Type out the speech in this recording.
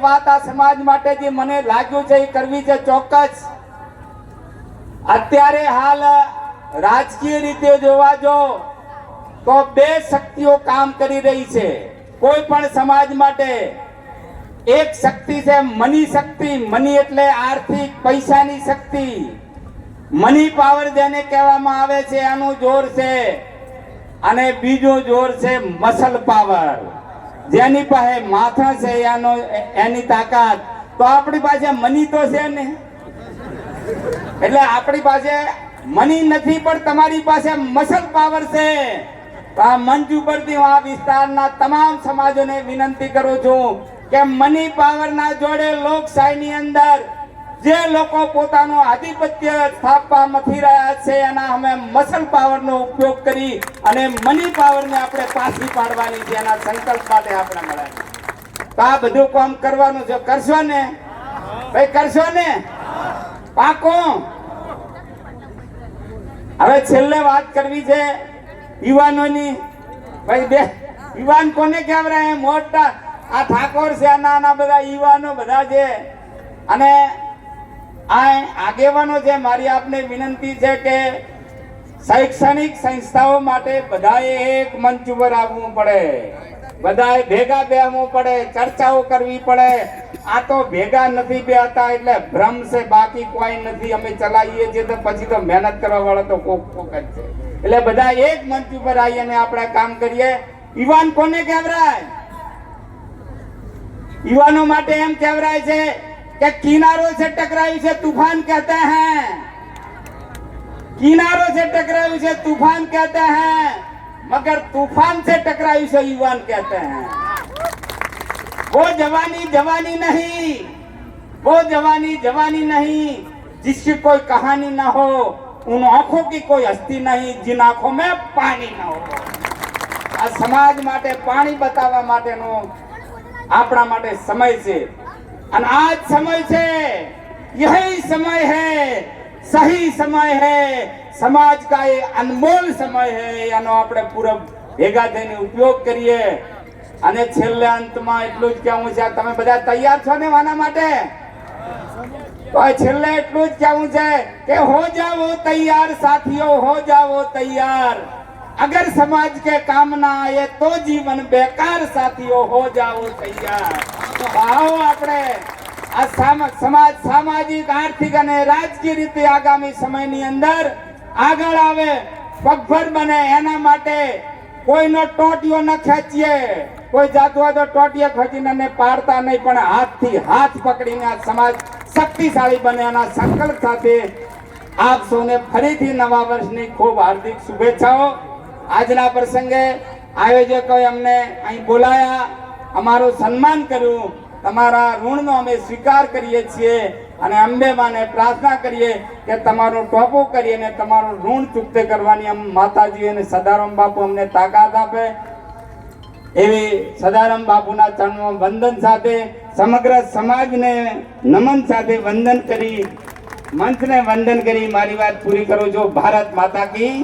વાત આ સમાજ માટે જે મને લાગ્યું છે એ કરવી છે ચોક્કસ. અત્યારે હાલ રાજકીય રીતે જોવા જો, તો બે શક્તિઓ કામ કરી રહી છે. કોઈ પણ સમાજ માટે એક શક્તિ છે મની શક્તિ. મની એટલે આર્થિક પૈસાની શક્તિ. મની પાવર જેને કહેવામાં આવે છે, આનું જોર છે. અને બીજું જોર છે મસલ પાવર. જેની પાસે માથા છે, એનો એની તાકાત. તો આપણી પાસે મની તો છે ને? એટલે આપણી પાસે મની નથી, પણ તમારી પાસે મસલ પાવર છે. આ મંચ ઉપરથી હું આ વિસ્તારના તમામ સમાજોને વિનંતી કરું છું કે મની પાવરના જોડે લોકશાહીની અંદર જે લોકો પોતાનું આધિપત્ય સ્થાપવા મથી રહ્યા છે, એના અમે મસલ પાવરનો ઉપયોગ કરી અને મની પાવરને આપણે પાછી પાડવાની છે, એના સંકલ્પ માટે આપણે મળ્યા તો આ બધું કામ કરવાનું છે. કરશો ને? ભાઈ, કરશો ને? પાકો? હવે છેલ્લે વાત કરવી છે યુવાનોની. ભાઈ, બે યુવાન કોને કહેવાય મોટા. આ ઠાકોર છે નાના બધા યુવાનો બધા છે. અને આ આગેવાનો છે, મારી આપને વિનંતી છે કે શૈક્ષણિક સંસ્થાઓ માટે બધાએ એક મંચ ઉપર આવવું પડે. બધાએ ભેગા બેહવું પડે, ચર્ચાઓ કરવી પડે. આ તો ભેગા નથી બેહતા એટલે ભ્રમ છે, બાકી કોઈ નથી, અમે ચલાવીએ છીએ તો પછી તો મહેનત કરવા વાળા તો કોક કોક જ છે. એટલે બધા એક મંચ ઉપર આવી અને આપણે કામ કરીએ. યુવાન કોને કહેવરાય? યુવાનો માટે એમ કહેવરાય છે કે કિનારો से टकराई से तूफान कहते हैं किनारों से टकराई से तूफान कहते हैं मगर तूफान से टकराई से युवान कहते हैं वो जवानी जवानी नहीं वो जवानी जवानी नहीं जिसकी कोई कहानी ना हो उन आंखों की कोई हस्ती नहीं जिन आंखों में पानी ना हो આ સમાજ માટે પાણી બતાવવા માટેનો આપણા માટે સમય છે અને આ જ સમય છે यही समय है सही समय है સમાજ કા એ અનમોલ સમય है એનો આપણે પૂરો ભેગા થઈને ઉપયોગ કરીએ અને છેલ્લે અંતમાં એટલું જ કહેવું છે તમે બધા તૈયાર છો ને આના માટે તો છેલ્લે એટલું જ કહેવું છે કે હો જાઓ તૈયાર સાથીઓ હો જાઓ તૈયાર अगर समाज के काम ना आए तो जीवन बेकार साथियों हो जाओ तैयार તો આવો આપણે આ સમાજ સામાજિક, આર્થિક અને રાજકીય રીતે આગામી સમયની અંદર આગળ આવે, પગભર બને એના માટે કોઈનો ટોટિયો ન ખેંચીએ. કોઈ જાતું હોય તો ટોટિયા ખેંચીને પાડતા નહીં, પણ હાથથી હાથ પકડીને આ સમાજ શક્તિશાળી બને એના સંકલ્પ સાથે આપ સૌને ફરીથી નવા વર્ષની ખૂબ હાર્દિક શુભેચ્છાઓ. આજના પ્રસંગે આયોજકોએ અમને અહીં બોલાયા. અમારું સન્માન કર્યું. તમારા ઋણનો અમે સ્વીકાર કરીએ છીએ અને અંબે માને પ્રાર્થના કરીએ કે તમારું ટોપો કરી અને તમારું ઋણ ચૂકતે કરવાની અમ માતાજી અને સદારામ બાપુ અમને તાકાત આપે. એવી સદારામ બાપુના ચરણમાં વંદન સાથે સમગ્ર સમાજને નમન સાથે વંદન કરી, મંચને વંદન કરી. મારી વાત પૂરી કરું છું. ભારત માતા કી